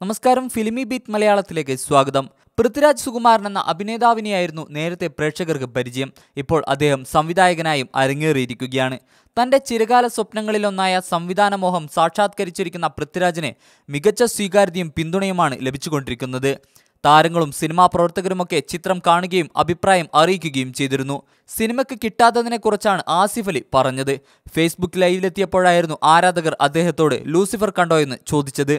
നമസ്കാരം ഫിലിമി ബീറ്റ് മലയാളത്തിലേക്ക് സ്വാഗതം. പൃഥ്വിരാജ് സുകുമാരൻ എന്ന അഭിനേതാവിനെയായിരുന്നു നേരത്തെ പ്രേക്ഷകർക്ക് പരിചയം. ഇപ്പോൾ അദ്ദേഹം സംവിധായകനായും അരങ്ങേറിയിരിക്കുകയാണ്. തന്റെ ചിരകാല സ്വപ്നങ്ങളിലൊന്നായ സംവിധാനമോഹം സാക്ഷാത്കരിച്ചിരിക്കുന്ന പൃഥ്വിരാജിന് മികച്ച സ്വീകാര്യതയും പിന്തുണയുമാണ് ലഭിച്ചുകൊണ്ടിരിക്കുന്നത്. താരങ്ങളും സിനിമാ പ്രവർത്തകരുമൊക്കെ ചിത്രം കാണുകയും അഭിപ്രായം അറിയിക്കുകയും ചെയ്തിരുന്നു. സിനിമയ്ക്ക് കിട്ടാത്തതിനെക്കുറിച്ചാണ് ആസിഫ് അലി പറഞ്ഞത്. ഫേസ്ബുക്ക് ലൈവിലെത്തിയപ്പോഴായിരുന്നു ആരാധകർ അദ്ദേഹത്തോട് ലൂസിഫർ കണ്ടോ എന്ന് ചോദിച്ചത്.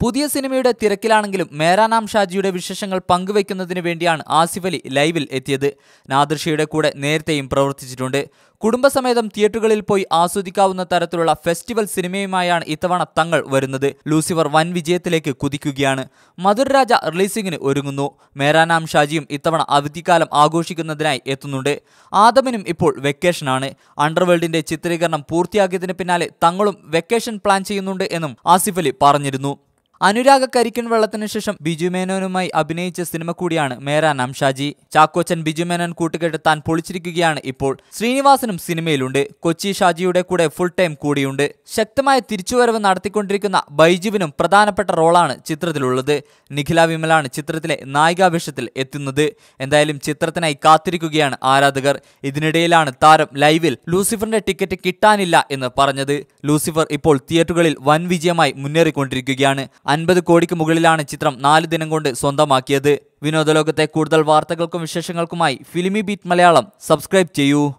പുതിയ സിനിമയുടെ തിരക്കിലാണെങ്കിലും മേരാനാം ഷാജിയുടെ വിശേഷങ്ങൾ പങ്കുവയ്ക്കുന്നതിന് വേണ്ടിയാണ് ആസിഫ് അലി ലൈവിൽ എത്തിയത്. നാദൃഷിയുടെ കൂടെ നേരത്തെയും പ്രവർത്തിച്ചിട്ടുണ്ട്. കുടുംബസമേതം തിയേറ്ററുകളിൽ പോയി ആസ്വദിക്കാവുന്ന തരത്തിലുള്ള ഫെസ്റ്റിവൽ സിനിമയുമായാണ് ഇത്തവണ തങ്ങൾ വരുന്നത്. ലൂസിഫർ വൻ വിജയത്തിലേക്ക് കുതിക്കുകയാണ്. മധുരരാജ റിലീസിംഗിന് ഒരുങ്ങുന്നു. മേരാനാം ഷാജിയും ഇത്തവണ അവധിക്കാലം ആഘോഷിക്കുന്നതിനായി എത്തുന്നുണ്ട്. ആദമിനും ഇപ്പോൾ വെക്കേഷനാണ്. അണ്ടർവേൾഡിന്റെ ചിത്രീകരണം പൂർത്തിയാക്കിയതിന് പിന്നാലെ തങ്ങളും വെക്കേഷൻ പ്ലാൻ ചെയ്യുന്നുണ്ട് എന്നും ആസിഫ് അലി പറഞ്ഞിരുന്നു. അനുരാഗ കരിക്കൻ വെള്ളത്തിന് ശേഷം ബിജു മേനോനുമായി അഭിനയിച്ച സിനിമ കൂടിയാണ് മേരാ നാം ഷാജി. ചാക്കോച്ചൻ ബിജു മേനോൻ കൂട്ടുകെട്ട് താൻ പൊളിച്ചിരിക്കുകയാണ് ഇപ്പോൾ. ശ്രീനിവാസനും സിനിമയിലുണ്ട്. കൊച്ചി ഷാജിയുടെ കൂടെ ഫുൾ ടൈം കൂടിയുണ്ട്. ശക്തമായ തിരിച്ചുവരവ് നടത്തിക്കൊണ്ടിരിക്കുന്ന ബൈജുവിനും പ്രധാനപ്പെട്ട റോളാണ് ചിത്രത്തിലുള്ളത്. നിഖില വിമലാണ് ചിത്രത്തിലെ നായികാവേഷത്തിൽ എത്തുന്നത്. എന്തായാലും ചിത്രത്തിനായി കാത്തിരിക്കുകയാണ് ആരാധകർ. ഇതിനിടയിലാണ് താരം ലൈവിൽ ലൂസിഫറിന്റെ ടിക്കറ്റ് കിട്ടാനില്ല എന്ന് പറഞ്ഞത്. ലൂസിഫർ ഇപ്പോൾ തിയേറ്ററുകളിൽ വൻ വിജയമായി മുന്നേറിക്കൊണ്ടിരിക്കുകയാണ്. അൻപത് കോടിക്ക് മുകളിലാണ് ചിത്രം നാല് ദിനം കൊണ്ട് സ്വന്തമാക്കിയത്. വിനോദലോകത്തെ കൂടുതൽ വാർത്തകൾക്കും വിശേഷങ്ങൾക്കുമായി ഫിലിമി ബീറ്റ് മലയാളം. സബ്സ്ക്രൈബ് ചെയ്യൂ.